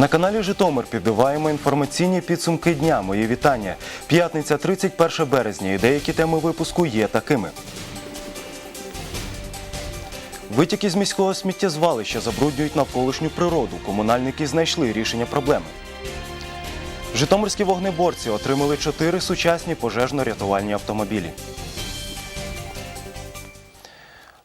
На каналі Житомир підбиваємо інформаційні підсумки дня. Мої вітання. П'ятниця, 31 березня. І деякі теми випуску є такими. Витіки з міського сміттєзвалища забруднюють навколишню природу. Комунальники знайшли рішення проблеми. Житомирські вогнеборці отримали чотири сучасні пожежно-рятувальні автомобілі.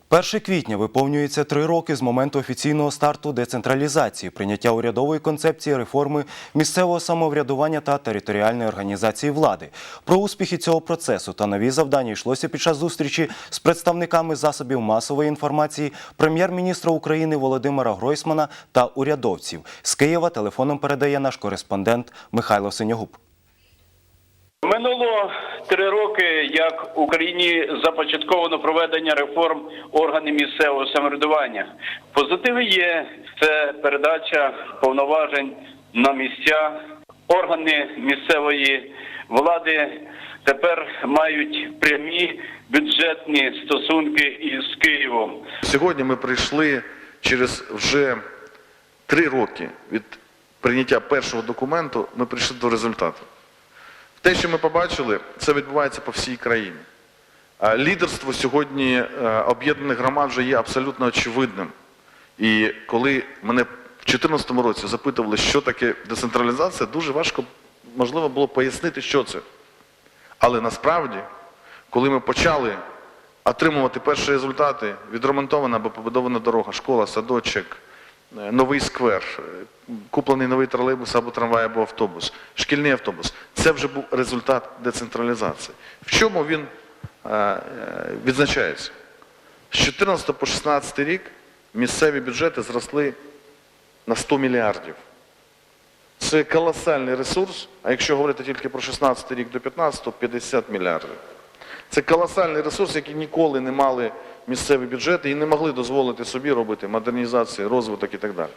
1 квітня виповнюється три роки з моменту офіційного старту децентралізації, прийняття урядової концепції реформи місцевого самоврядування та територіальної організації влади. Про успіхи цього процесу та нові завдання йшлося під час зустрічі з представниками засобів масової інформації прем'єр-міністра України Володимира Гройсмана та урядовців. З Києва телефоном передає наш кореспондент Михайло Синьогуб. Минуло три роки, як в Україні започатковано проведення реформ органів місцевого самоврядування. Позитиви є це передача повноважень на місця. Органи місцевої влади тепер мають прямі бюджетні стосунки із Києвом. Сьогодні ми прийшли через вже три роки від прийняття першого документу, ми прийшли до результату. Те, що ми побачили, це відбувається по всій країні. Лідерство сьогодні е, об'єднаних громад вже є абсолютно очевидним. І коли мене в 2014 році запитували, що таке децентралізація, дуже важко можливо було пояснити, що це. Але насправді, коли ми почали отримувати перші результати, відремонтована або побудована дорога, школа, садочок, новий сквер, куплений новий тролейбус або трамвай, або автобус, шкільний автобус, це вже був результат децентралізації. В чому він е, е, відзначається? З 14 по 16 рік місцеві бюджети зросли на 100 мільярдів. Це колосальний ресурс, а якщо говорити тільки про 16 рік до 15, то 50 мільярдів. Це колосальний ресурс, який ніколи не мали місцеві бюджети і не могли дозволити собі робити модернізацію, розвиток і так далі.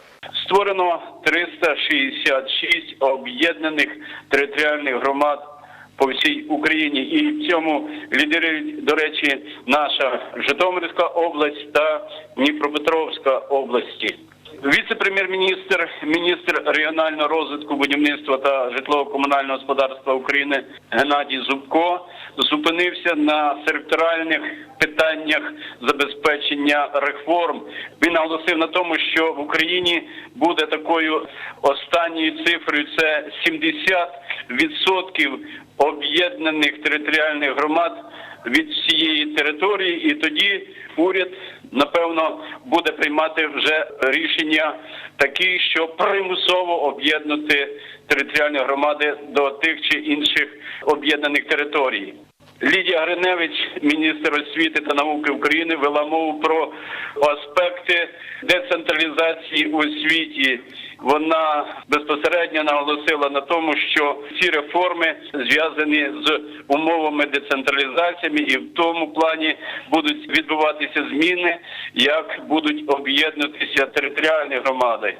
Створено 366 об'єднаних територіальних громад по всій Україні. І в цьому лідерують, до речі, наша Житомирська область та Дніпропетровська області. Віце-прем'єр-міністр, міністр регіонального розвитку, будівництва та житлово-комунального господарства України Геннадій Зубко зупинився на секторальних питаннях забезпечення реформ. Він наголосив на тому, що в Україні буде такою останньою цифрою це 70% об'єднаних територіальних громад від всієї території, і тоді уряд напевно буде приймати вже рішення такі, що примусово об'єднати територіальні громади до тих чи інших об'єднаних територій. Лідія Гриневич, міністр освіти та науки України, вела мову про аспекти децентралізації у освіті. Вона безпосередньо наголосила на тому, що ці реформи зв'язані з умовами децентралізаціями, і в тому плані будуть відбуватися зміни, як будуть об'єднуватися територіальні громади.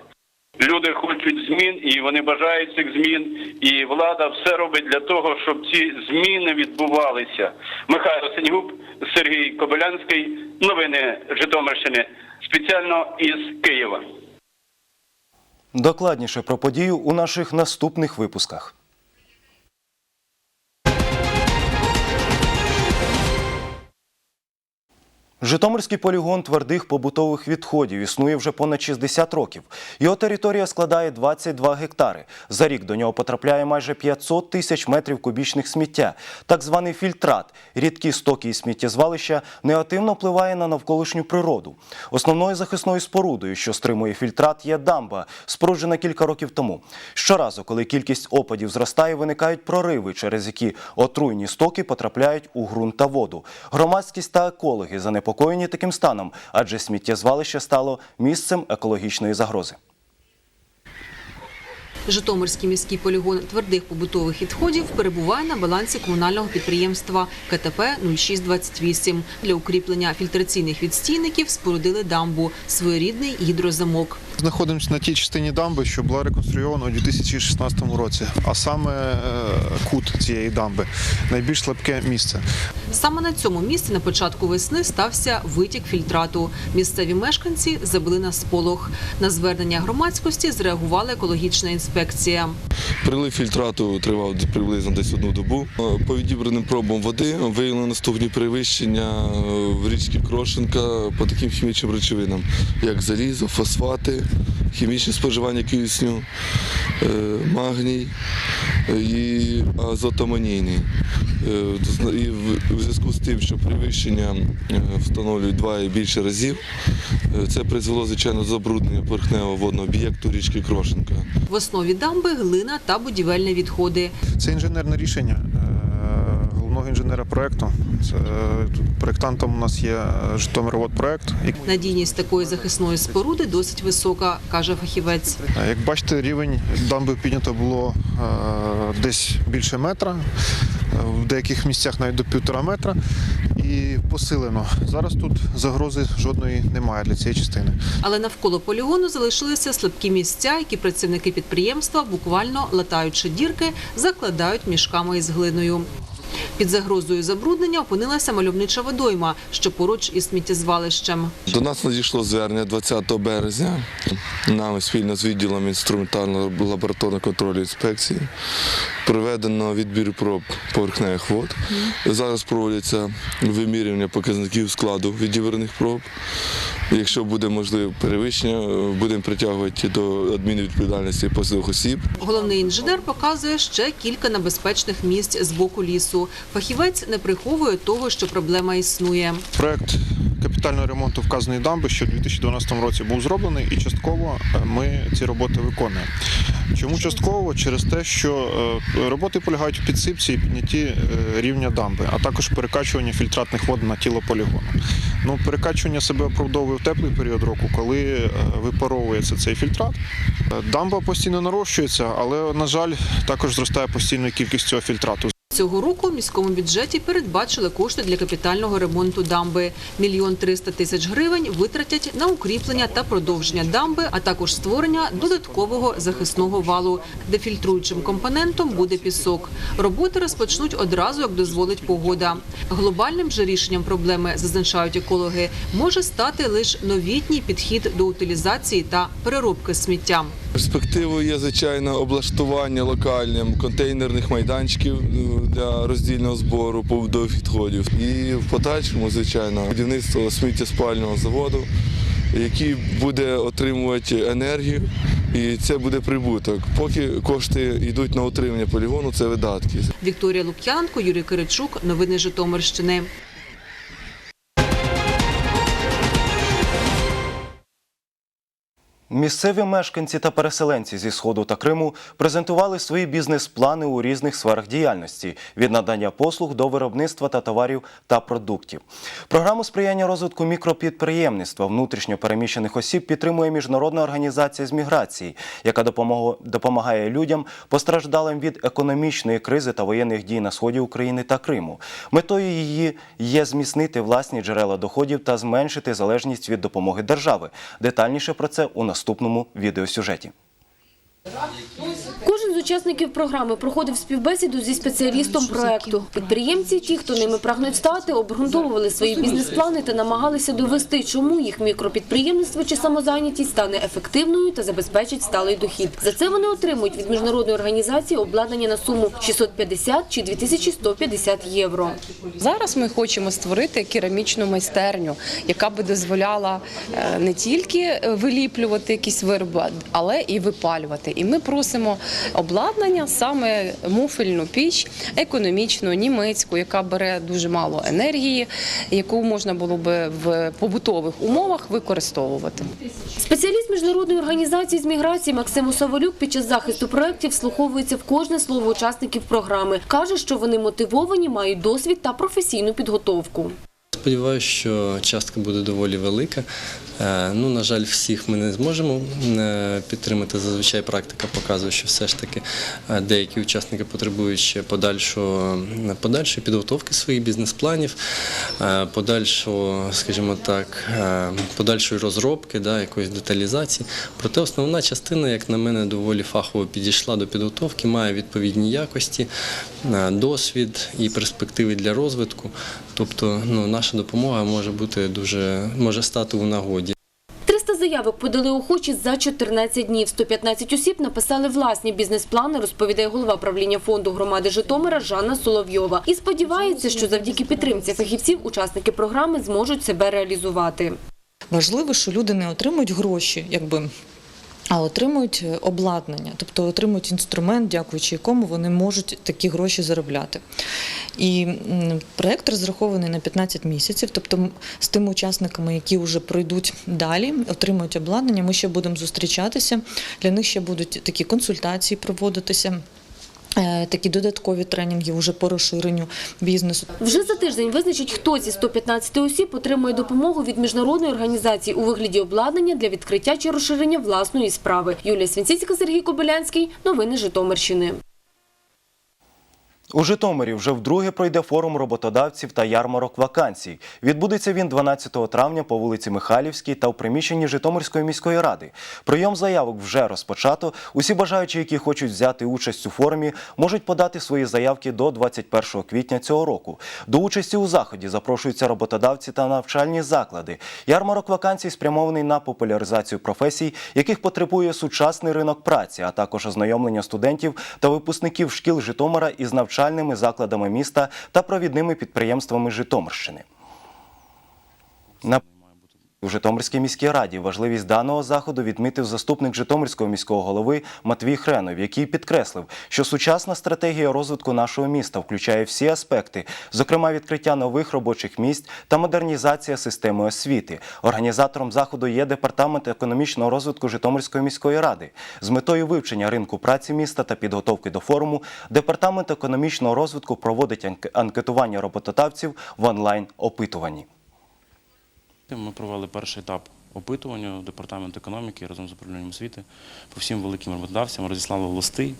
Люди хочуть змін і вони бажають цих змін, і влада все робить для того, щоб ці зміни відбувалися. Михайло Сенігуб, Сергій Кобилянський, новини Житомирщини, спеціально із Києва. Докладніше про подію у наших наступних випусках. Житомирський полігон твердих побутових відходів існує вже понад 60 років. Його територія складає 22 гектари. За рік до нього потрапляє майже 500 тисяч метрів кубічних сміття. Так званий фільтрат, рідкі стоки і сміттєзвалища, негативно впливає на навколишню природу. Основною захисною спорудою, що стримує фільтрат, є дамба, споруджена кілька років тому. Щоразу, коли кількість опадів зростає, виникають прориви, через які отруйні стоки потрапляють у ґрунт та воду. Громадськість та екологи занепокоєні таким станом, адже сміттєзвалище стало місцем екологічної загрози. Житомирський міський полігон твердих побутових відходів перебуває на балансі комунального підприємства КТП 0628. Для укріплення фільтраційних відстійників спорудили дамбу, своєрідний гідрозамок. Знаходимося на тій частині дамби, що була реконструйована у 2016 році, а саме е, кут цієї дамби найбільш слабке місце. Саме на цьому місці на початку весни стався витік фільтрату. Місцеві мешканці забили на сполох. На звернення громадськості зреагувала екологічна інспекція. Прилив фільтрату тривав приблизно десь одну добу. Е, По відібраним пробам води виявлено наступні перевищення е, в річці Крошенка по таким хімічним речовинам, як залізо, фосфати, хімічне споживання кисню, е, магній е, і азотамонійний. Е, І в- зв'язку з тим, що перевищення е, встановлюють два і більше разів, це призвело, звичайно, забруднення поверхневого водного об'єкту річки Крошенка. В основі дамби глина та будівельні відходи. Це інженерне рішення інженера проекту. Це, е, проектантом у нас є е, Житомирводпроект. Надійність такої захисної споруди досить висока, каже фахівець. е, Як бачите, рівень дамби піднято було десь більше метра, в деяких місцях навіть до півтора метра. І посилено. Зараз тут загрози жодної немає для цієї частини. Але навколо полігону залишилися слабкі місця, які працівники підприємства, буквально латаючи дірки, закладають мішками із глиною. Під загрозою забруднення опинилася мальовнича водойма, що поруч із сміттєзвалищем. До нас надійшло звернення 20 березня. Нами спільно з відділом інструментального лабораторного контролю інспекції проведено відбір проб поверхневих вод. Зараз проводяться вимірювання показників складу відібраних проб. Якщо буде можливе перевищення, будемо притягувати до адмінвідповідальності посадових осіб. Головний інженер показує ще кілька небезпечних місць з боку лісу. Фахівець не приховує того, що проблема існує. Проект капітального ремонту вказаної дамби, що у 2012 році був зроблений, і частково е, ми ці роботи виконуємо. Чому частково? Через те, що е, роботи полягають в підсипці і піднятті е, рівня дамби, а також перекачування фільтратних вод на тіло полігону. Ну, перекачування себе оправдовує в теплий період року, коли випаровується цей фільтрат. Дамба постійно нарощується, але, на жаль, також зростає постійно кількість цього фільтрату. Цього року в міському бюджеті передбачили кошти для капітального ремонту дамби. Мільйон триста тисяч гривень витратять на укріплення та продовження дамби, а також створення додаткового захисного валу, де фільтруючим компонентом буде пісок. Роботи розпочнуть одразу, як дозволить погода. Глобальним же рішенням проблеми, зазначають екологи, може стати лише новітній підхід до утилізації та переробки сміття. Перспективою є звичайно облаштування локальним контейнерних майданчиків е, для роздільного збору побутових відходів. І в подальшому, звичайно, будівництво сміттєспального заводу, який буде отримувати енергію, і це буде прибуток. Поки кошти йдуть на утримання полігону, це видатки. Вікторія Лук'янко, Юрій Киричук. Новини Житомирщини. Місцеві мешканці та переселенці зі Сходу та Криму презентували свої бізнес-плани у різних сферах діяльності від надання послуг до виробництва та товарів та продуктів. Програму сприяння розвитку мікропідприємництва внутрішньо переміщених осіб підтримує міжнародна організація з міграції, яка допомагає людям постраждалим від економічної кризи та воєнних дій на сході України та Криму. Метою її є зміцнити власні джерела доходів та зменшити залежність від допомоги держави. Детальніше про це у наступному відеосюжеті. Учасників програми проходив співбесіду зі спеціалістом проекту. Підприємці, ті, хто ними прагнуть стати, обґрунтовували свої бізнес-плани та намагалися довести, чому їх мікропідприємництво чи самозайнятість стане ефективною та забезпечить сталий дохід. За це вони отримують від міжнародної організації обладнання на суму 650 чи 2150 євро. Зараз ми хочемо створити керамічну майстерню, яка би дозволяла е, не тільки е, виліплювати якісь вироби, але і випалювати. І ми просимо обладнання, саме муфельну піч, економічну, німецьку, яка бере дуже мало енергії, яку можна було би в побутових умовах використовувати. Спеціаліст міжнародної організації з міграції Максим Саволюк під час захисту проєктів слуховується в кожне слово учасників програми. Каже, що вони мотивовані, мають досвід та професійну підготовку. Сподіваюся, що частка буде доволі велика. Е, Ну, на жаль, всіх ми не зможемо е, підтримати. Зазвичай практика показує, що все ж таки е, деякі учасники потребують ще подальшого, подальшої підготовки своїх бізнес-планів, подальшого, скажімо так, подальшої розробки, да, якоїсь деталізації. Проте основна частина, як на мене, доволі фахово підійшла до підготовки, має відповідні якості, досвід і перспективи для розвитку. Тобто, ну, наша допомога може бути дуже може стати у нагоді. 300 заявок подали охочі за 14 днів. 115 осіб написали власні бізнес-плани, розповідає голова правління фонду громади Житомира Жанна Соловйова. І сподівається, що завдяки підтримці фахівців учасники програми зможуть себе реалізувати. Важливо, що люди не отримують гроші, якби. А отримують е, обладнання, тобто отримують інструмент, дякуючи якому вони можуть такі гроші заробляти. І проєкт розрахований на 15 місяців, тобто з тими учасниками, які вже пройдуть далі, отримують обладнання, ми ще будемо зустрічатися. Для них ще будуть такі консультації проводитися. Е, Такі додаткові тренінги вже по розширенню бізнесу. Вже за тиждень визначить, хто зі 115 осіб отримує допомогу від міжнародної організації у вигляді обладнання для відкриття чи розширення власної справи. Юлія Свінціцька, Сергій Кобилянський. Новини Житомирщини. У Житомирі вже вдруге пройде форум роботодавців та ярмарок вакансій. Відбудеться він 12 травня по вулиці Михайлівській та в приміщенні Житомирської міської ради. Прийом заявок вже розпочато. Усі бажаючі, які хочуть взяти участь у форумі, можуть подати свої заявки до 21 квітня цього року. До участі у заході запрошуються роботодавці та навчальні заклади. Ярмарок вакансій спрямований на популяризацію професій, яких потребує сучасний ринок праці, а також ознайомлення студентів та випускників шкіл Житомира із навчальними закладами міста та провідними підприємствами Житомирщини. У Житомирській міській раді важливість даного заходу відмітив заступник Житомирського міського голови Матвій Хренов, який підкреслив, що сучасна стратегія розвитку нашого міста включає всі аспекти, зокрема відкриття нових робочих місць та модернізація системи освіти. Організатором заходу є департамент економічного розвитку Житомирської міської ради. З метою вивчення ринку праці міста та підготовки до форуму департамент економічного розвитку проводить анкетування роботодавців в онлайн опитуванні. Ми провели перший етап опитування департаменту економіки разом з управлінням освіти по всім великим роботодавцям, розіслали листи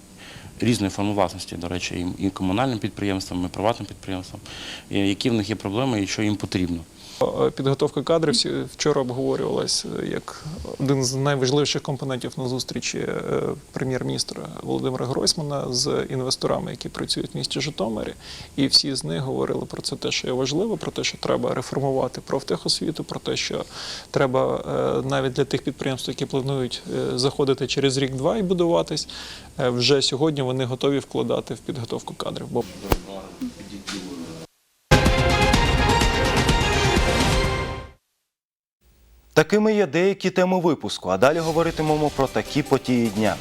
різної форми власності, до речі, і комунальним підприємствам, і приватним підприємствам, які в них є проблеми і що їм потрібно. Е, Підготовка кадрів вчора обговорювалась е, як один з найважливіших компонентів на зустрічі е, прем'єр-міністра Володимира Гройсмана з інвесторами, які працюють в місті Житомирі. І всі з них говорили про це те, що є важливо, про те, що треба реформувати профтехосвіту, про те, що треба навіть для тих підприємств, які планують заходити через рік-два і будуватись, вже сьогодні вони готові вкладати в підготовку кадрів. Бо Такими є деякі теми випуску, а далі говоритимемо про такі події дня.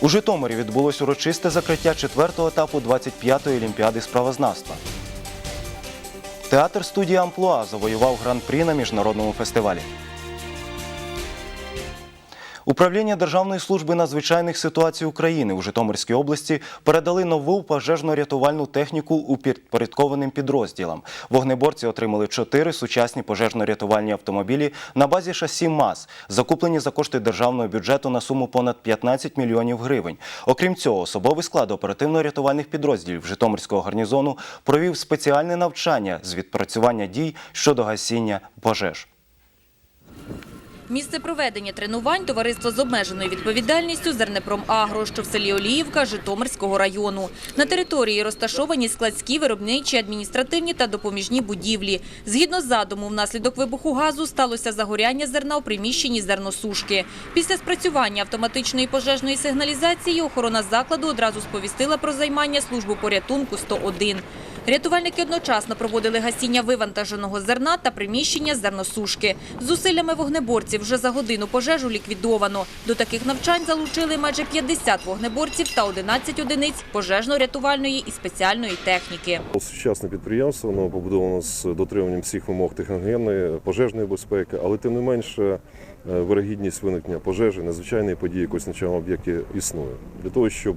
У Житомирі відбулось урочисте закриття четвертого етапу 25-ї олімпіади справознавства. Театр студії Амплуа завоював гран-прі на міжнародному фестивалі. Управління Державної служби надзвичайних ситуацій України у Житомирській області передали нову пожежно-рятувальну техніку у підпорядкованим підрозділам. Вогнеборці отримали чотири сучасні пожежно-рятувальні автомобілі на базі шасі МАЗ, закуплені за кошти державного бюджету на суму понад 15 мільйонів гривень. Окрім цього, особовий склад оперативно-рятувальних підрозділів Житомирського гарнізону провів спеціальне навчання з відпрацювання дій щодо гасіння пожеж. Місце проведення тренувань товариство з обмеженою відповідальністю «Зернепромагро», що в селі Оліївка Житомирського району. На території розташовані складські, виробничі, адміністративні та допоміжні будівлі. Згідно з задуму, внаслідок вибуху газу сталося загоряння зерна у приміщенні зерносушки. Після спрацювання автоматичної пожежної сигналізації охорона закладу одразу сповістила про займання службу порятунку 101. Рятувальники одночасно проводили гасіння вивантаженого зерна та приміщення зерносушки. Зусиллями вогнеборців вже за годину пожежу ліквідовано. До таких навчань залучили майже 50 вогнеборців та 11 одиниць пожежно-рятувальної і спеціальної техніки. Сучасне підприємство воно побудовано з дотриманням всіх вимог техногенної, пожежної безпеки, але тим не менше е, вирогідність виникнення пожежі, надзвичайної події якось на цьому об'єкті існує. Для того, щоб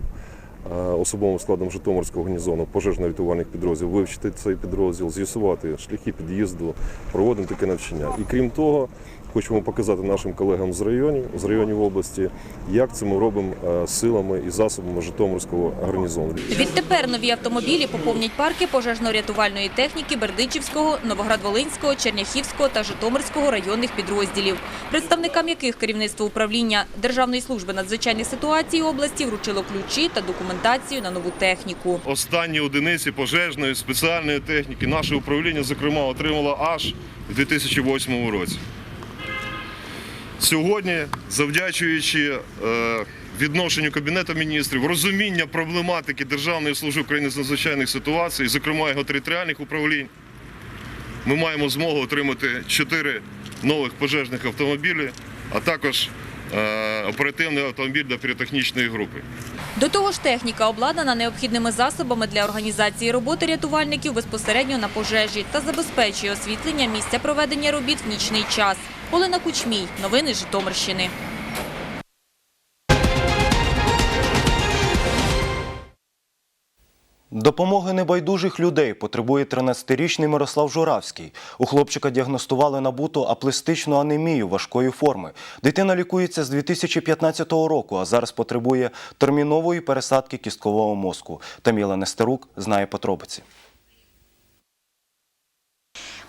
особовим складом Житомирського гарнізону пожежно-рятувальних підрозділів, вивчити цей підрозділ, з'ясувати шляхи під'їзду, проводимо таке навчання. І крім того, хочемо показати нашим колегам з районів, з районів області, як це ми робимо е, силами і засобами Житомирського гарнізону. Відтепер нові автомобілі поповнять парки пожежно-рятувальної техніки Бердичівського, Новоград-Волинського, Черняхівського та Житомирського районних підрозділів, представникам яких керівництво управління Державної служби надзвичайних ситуацій області вручило ключі та документацію на нову техніку. Останні одиниці пожежної спеціальної техніки наше управління, зокрема, отримало аж у 2008 році. Сьогодні, завдячуючи е, відношенню Кабінету міністрів, розуміння проблематики Державної служби України з надзвичайних ситуацій, зокрема його територіальних управлінь, ми маємо змогу отримати чотири нових пожежних автомобілі, а також оперативний автомобіль для піротехнічної групи. До того ж, техніка обладнана необхідними засобами для організації роботи рятувальників безпосередньо на пожежі та забезпечує освітлення місця проведення робіт в нічний час. Олена Кучмій. Новини Житомирщини. Допомоги небайдужих людей потребує 13-річний Мирослав Журавський. У хлопчика діагностували набуту аплестичну анемію важкої форми. Дитина лікується з 2015 року, а зараз потребує термінової пересадки кісткового мозку. Таміла Нестерук знає подробиці.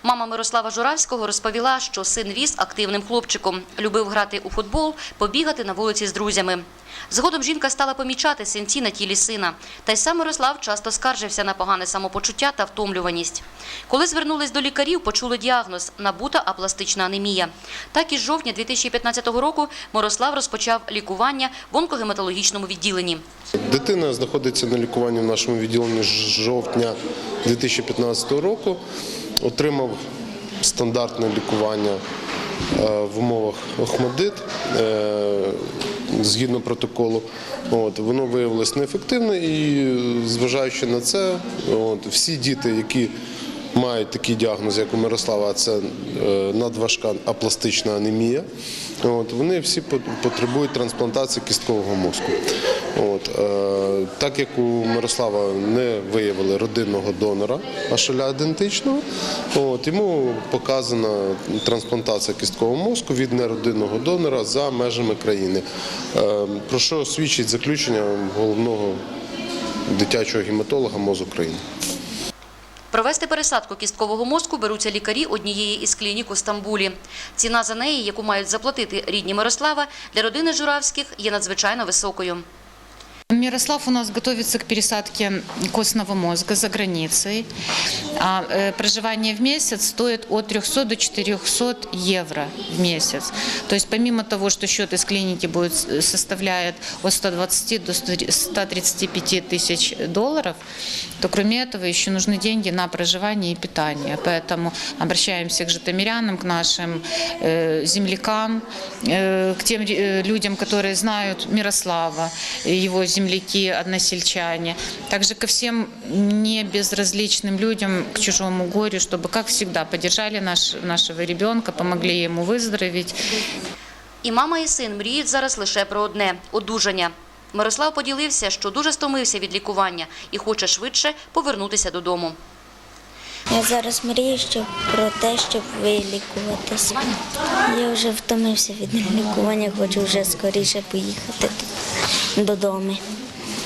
Мама Мирослава Журавського розповіла, що син ріс активним хлопчиком, любив грати у футбол, побігати на вулиці з друзями. Згодом жінка стала помічати синці на тілі сина. Та й сам Мирослав часто скаржився на погане самопочуття та втомлюваність. Коли звернулись до лікарів, почули діагноз – набута апластична анемія. Так із жовтня 2015 року Мирослав розпочав лікування в онкогематологічному відділенні. Дитина знаходиться на лікуванні в нашому відділенні з жовтня 2015 року. Отримав стандартне лікування е, в умовах Охмадит е, згідно протоколу. От, воно виявилось неефективне і, зважаючи на це, от, всі діти, які мають такий діагноз, як у Мирослава, це е, надважка апластична анемія. От, вони всі потребують трансплантації кісткового мозку. От, е, так як у Мирослава не виявили родинного донора, ашеля ідентичного, от, йому показана трансплантація кісткового мозку від неродинного донора за межами країни. Е, про що свідчить заключення головного дитячого гематолога МОЗ України. Провести пересадку кісткового мозку беруться лікарі однієї із клінік у Стамбулі. Ціна за неї, яку мають заплатити рідні Мирослава, для родини Журавських є надзвичайно високою. Мирослав у нас готовится к пересадке костного мозга за границей. А, э, проживание в месяц стоит от 300 до 400 евро в месяц. То есть помимо того, что счет из клиники будет э, составляет от 120 до 100 135 тысяч долларов, то кроме этого еще нужны деньги на проживание и питание. Поэтому обращаемся к житомирянам, к нашим э, землякам, к тем людям, которые знают Мирослава, его земляки, односельчане. Также ко всем не безразличным людям, к чужому горю, чтобы, как всегда, поддержали наш, нашего ребенка, помогли ему выздороветь. І мама, і син мріють зараз лише про одне – одужання. Мирослав поділився, що дуже стомився від лікування і хоче швидше повернутися додому. Я зараз мрію щоб про те, щоб вилікуватися. Я вже втомився від лікування, хочу вже скоріше поїхати додому.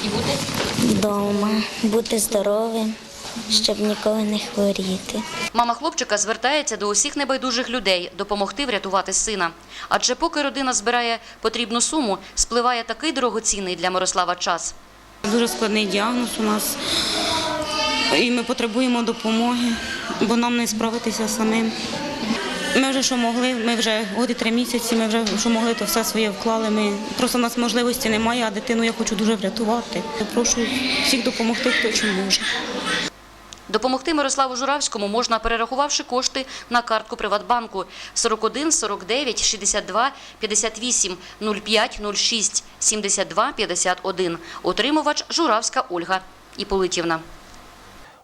І бути? Вдома, бути здоровим, щоб ніколи не хворіти. Мама хлопчика звертається до усіх небайдужих людей допомогти врятувати сина. Адже поки родина збирає потрібну суму, спливає такий дорогоцінний для Мирослава час. Дуже складний діагноз у нас, і ми потребуємо допомоги, бо нам не справитися самим. Ми вже що могли, ми вже годи три місяці, ми вже що могли, то все своє вклали. Ми просто в нас можливості немає, а дитину я хочу дуже врятувати. Я прошу всіх допомогти, хто чим може. Допомогти Мирославу Журавському можна, перерахувавши кошти на картку Приватбанку 41 49 62 58 05 06 72 51. Отримувач Журавська Ольга Іполитівна.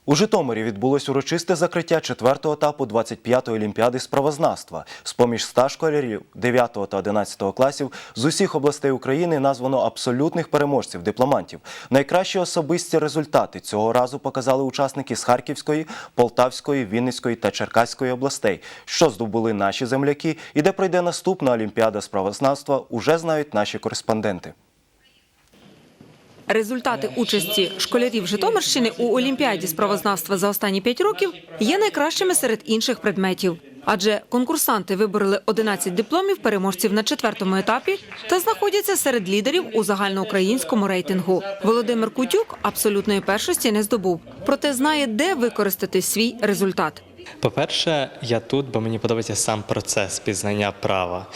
У Житомирі відбулось урочисте закриття четвертого етапу 25-ї олімпіади з правознавства. З-поміж ста школярів 9 та 11 класів з усіх областей України названо абсолютних переможців, дипломантів. Найкращі особисті результати цього разу показали учасники з Харківської, Полтавської, Вінницької та Черкаської областей. Що здобули наші земляки і де пройде наступна олімпіада з правознавства, уже знають наші кореспонденти. Результати участі школярів Житомирщини у Олімпіаді з правознавства за останні п'ять років є найкращими серед інших предметів. Адже конкурсанти вибороли 11 дипломів переможців на четвертому етапі та знаходяться серед лідерів у загальноукраїнському рейтингу. Володимир Кутюк абсолютної першості не здобув, проте знає, де використати свій результат. По-перше, я тут, бо мені подобається сам процес пізнання права.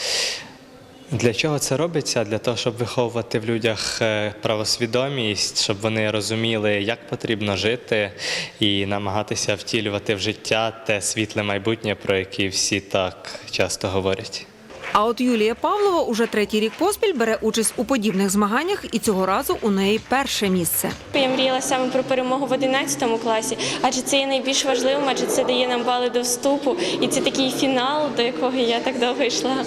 Для чого це робиться? Для того, щоб виховувати в людях е, правосвідомість, щоб вони розуміли, як потрібно жити, і намагатися втілювати в життя те світле майбутнє, про яке всі так часто говорять. А от Юлія Павлова уже третій рік поспіль бере участь у подібних змаганнях, і цього разу у неї перше місце. Я мріяла саме про перемогу в 11 класі, адже це є найбільш важливим, адже це дає нам бали до вступу, і це такий фінал, до якого я так довго йшла.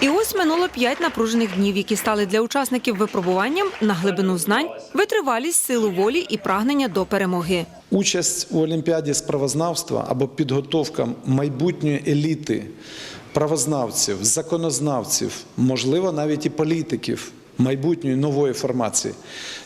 І ось минуло п'ять напружених днів, які стали для учасників випробуванням на глибину знань, витривалість, силу волі і прагнення до перемоги. Участь у Олімпіаді з правознавства або підготовка майбутньої еліти правознавців, законознавців, можливо, навіть і політиків майбутньої нової формації.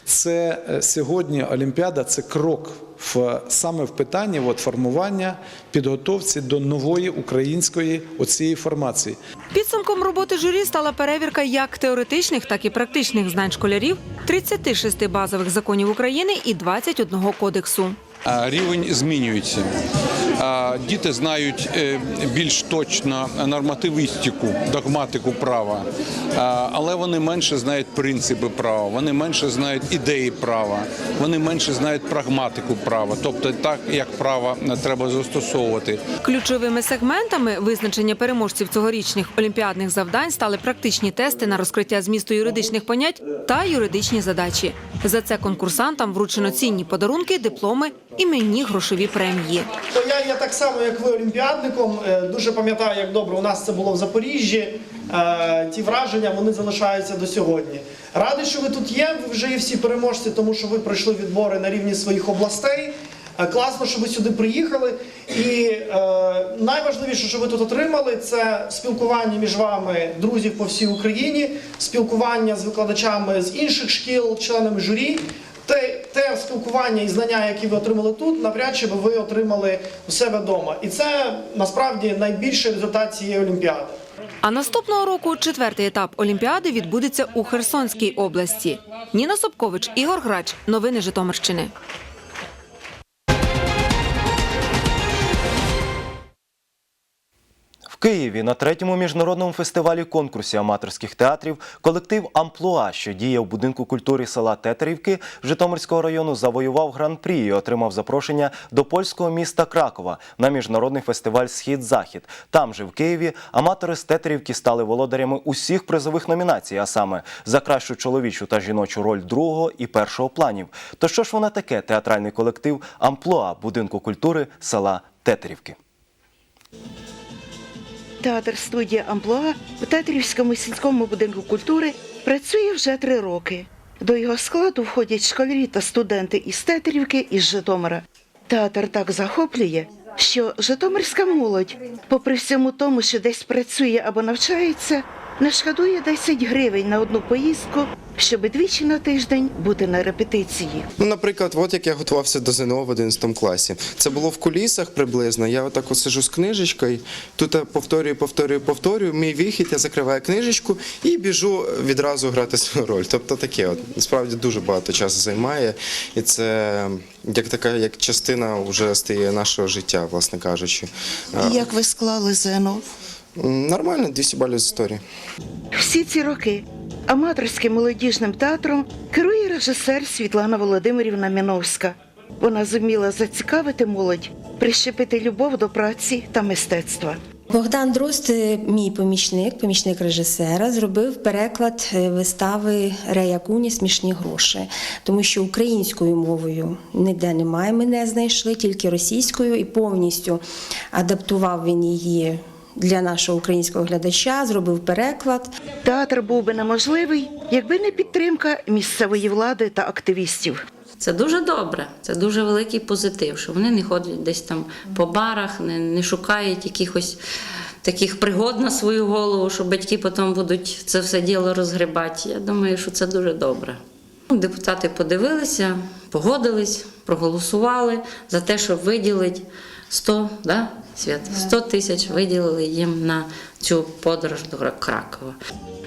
Це е, сьогодні Олімпіада це крок в саме в питанні от, формування підготовці до нової української оцієї формації. Підсумком роботи журі стала перевірка як теоретичних, так і практичних знань школярів, 36 базових законів України і 21 кодексу. А, Рівень змінюється. Діти знають е, більш точно нормативістику, догматику права, але вони менше знають принципи права, вони менше знають ідеї права, вони менше знають прагматику права, тобто так, як право треба застосовувати. Ключовими сегментами визначення переможців цьогорічних олімпіадних завдань стали практичні тести на розкриття змісту юридичних понять та юридичні задачі. За це конкурсантам вручено цінні подарунки, дипломи, іменні грошові премії. Я так само, як ви олімпіадником, е, дуже пам'ятаю, як добре у нас це було в Запоріжжі. Е, Ті враження вони залишаються до сьогодні. Радий, що ви тут є. Ви вже є всі переможці, тому що ви пройшли відбори на рівні своїх областей. Е, Класно, що ви сюди приїхали. І е, найважливіше, що ви тут отримали, це спілкування між вами, друзів по всій Україні, спілкування з викладачами з інших шкіл, членами журі. Те, те спілкування і знання, які ви отримали тут, навряд чи би ви отримали у себе вдома. І це насправді найбільший результат цієї олімпіади. А наступного року четвертий етап Олімпіади відбудеться у Херсонській області. Ніна Собкович, Ігор Грач. Новини Житомирщини. Києві на третьому міжнародному фестивалі конкурсі аматорських театрів колектив Амплуа, що діє в будинку культури села Тетерівки Житомирського району, завоював гран-прі і отримав запрошення до польського міста Кракова на міжнародний фестиваль Схід-Захід. Там же в Києві аматори з Тетерівки стали володарями усіх призових номінацій, а саме за кращу чоловічу та жіночу роль другого і першого планів. То що ж воно таке театральний колектив Амплуа будинку культури села Тетерівки? Театр студія Амплуа у Театрівському сільському будинку культури працює вже три роки. До його складу входять школярі та студенти із Театрівки із Житомира. Театр так захоплює, що Житомирська молодь, попри всьому тому, що десь працює або навчається, не шкодує 10 гривень на одну поїздку, щоб двічі на тиждень бути на репетиції. Ну, наприклад, от як я готувався до ЗНО в 11 класі. Це було в кулісах приблизно. Я отак от сижу з книжечкою, тут я повторюю, повторюю, повторюю. Мій вихід, я закриваю книжечку і біжу відразу грати свою роль. Тобто таке, от насправді дуже багато часу займає, і це як така, як частина вже стає нашого життя, власне кажучи. І як ви склали ЗНО? Нормально, 200 балів з історії. Всі ці роки аматорським молодіжним театром керує режисер Світлана Володимирівна Міновська. Вона зуміла зацікавити молодь, прищепити любов до праці та мистецтва. Богдан Дрозд, е, мій помічник, помічник режисера, зробив переклад е, вистави Рея Куні Смішні гроші, тому що українською мовою ніде немає. Ми не знайшли тільки російською і повністю адаптував він її для нашого українського глядача, зробив переклад. Театр був би неможливий, якби не підтримка місцевої влади та активістів. Це дуже добре, це дуже великий позитив, що вони не ходять десь там по барах, не, не шукають якихось таких пригод на свою голову, що батьки потім будуть це все діло розгрібати. Я думаю, що це дуже добре. Депутати подивилися, погодились, проголосували за те, щоб виділити 100, да, Свят? 100 тисяч виділили їм на цю подорож до Кракова.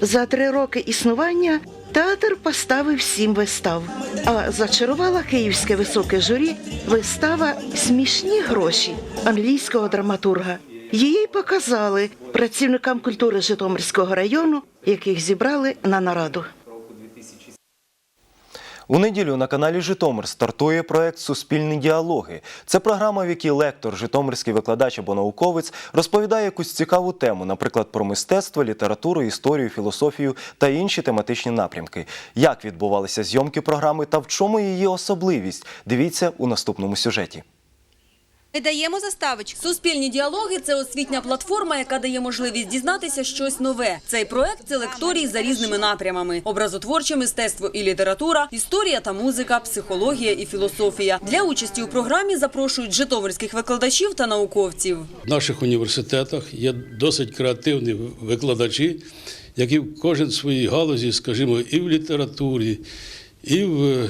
За три роки існування театр поставив сім вистав. А зачарувала київське високе журі вистава Смішні гроші англійського драматурга. Її показали працівникам культури Житомирського району, яких зібрали на нараду. У неділю на каналі Житомир стартує проект Суспільні діалоги. Це програма, в якій лектор, житомирський викладач або науковець розповідає якусь цікаву тему, наприклад, про мистецтво, літературу, історію, філософію та інші тематичні напрямки. Як відбувалися зйомки програми та в чому її особливість? Дивіться у наступному сюжеті. Не даємо заставочки. Суспільні діалоги це освітня платформа, яка дає можливість дізнатися щось нове. Цей проект це лекторії за різними напрямами: образотворче мистецтво і література, історія та музика, психологія і філософія. Для участі у програмі запрошують житомирських викладачів та науковців. В наших університетах є досить креативні викладачі, які кожен в своїй галузі, скажімо, і в літературі, і в е,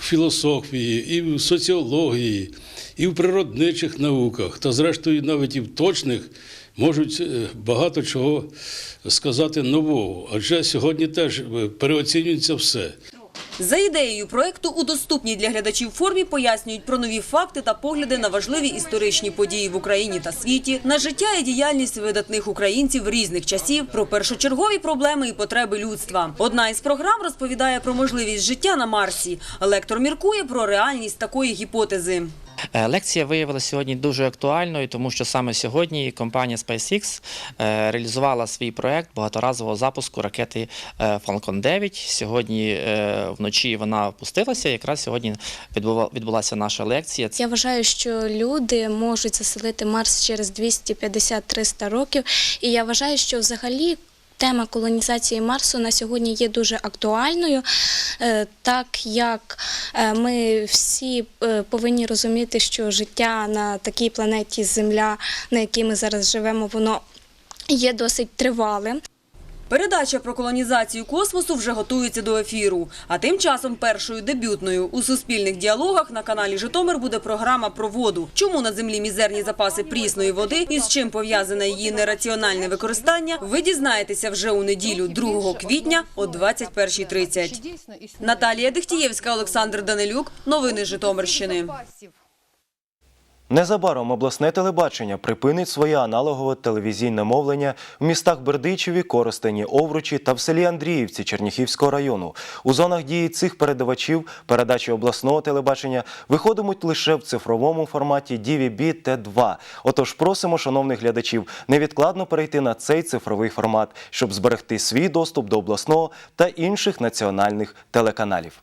філософії, і в соціології, і в природничих науках, та зрештою навіть і в точних можуть е, багато чого сказати нового. Адже сьогодні теж е, переоцінюється все. За ідеєю проекту у доступній для глядачів формі пояснюють про нові факти та погляди на важливі історичні події в Україні та світі, на життя і діяльність видатних українців різних часів, про першочергові проблеми і потреби людства. Одна із програм розповідає про можливість життя на Марсі. Лектор міркує про реальність такої гіпотези. Е, Лекція виявилася сьогодні дуже актуальною, тому що саме сьогодні компанія SpaceX е, реалізувала свій проект багаторазового запуску ракети е, Falcon 9. Сьогодні вночі вона впустилася. Якраз сьогодні відбулася наша лекція. Я вважаю, що люди можуть заселити Марс через 250-300 років, і я вважаю, що взагалі. Тема колонізації Марсу на сьогодні є дуже актуальною, е, так як е, ми всі е, повинні розуміти, що життя на такій планеті Земля, на якій ми зараз живемо, воно є досить тривалим. Передача про колонізацію космосу вже готується до ефіру. А тим часом першою дебютною у суспільних діалогах на каналі Житомир буде програма про воду. Чому на землі мізерні запаси прісної води і з чим пов'язане її нераціональне використання, ви дізнаєтеся вже у неділю 2 квітня о 21.30. Наталія Дихтієвська, Олександр Данилюк. Новини Житомирщини. Незабаром обласне телебачення припинить своє аналогове телевізійне мовлення в містах Бердичеві, Коростені, Овручі та в селі Андріївці Черніхівського району. У зонах дії цих передавачів передачі обласного телебачення виходитимуть лише в цифровому форматі DVB T2. Отож просимо шановних глядачів невідкладно перейти на цей цифровий формат, щоб зберегти свій доступ до обласного та інших національних телеканалів.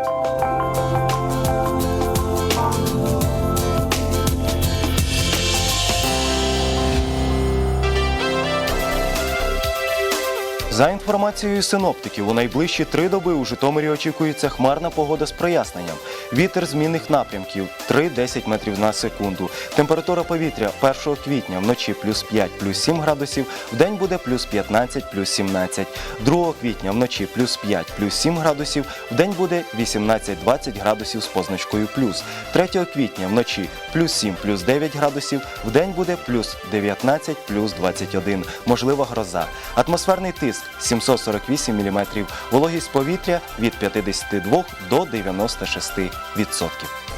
За інформацією синоптиків, у найближчі три доби у Житомирі очікується хмарна погода з проясненням. Вітер змінних напрямків 3-10 метрів на секунду. Температура повітря 1 квітня вночі плюс 5, плюс 7 градусів, вдень буде плюс 15, плюс 17. 2 квітня вночі плюс 5, плюс 7 градусів, вдень буде 18-20 градусів з позначкою плюс. 3 квітня вночі плюс 7, плюс 9 градусів, вдень буде плюс 19, плюс 21. Можлива гроза. Атмосферний тиск 748 мм. Вологість повітря від 52 до 96 відсотків.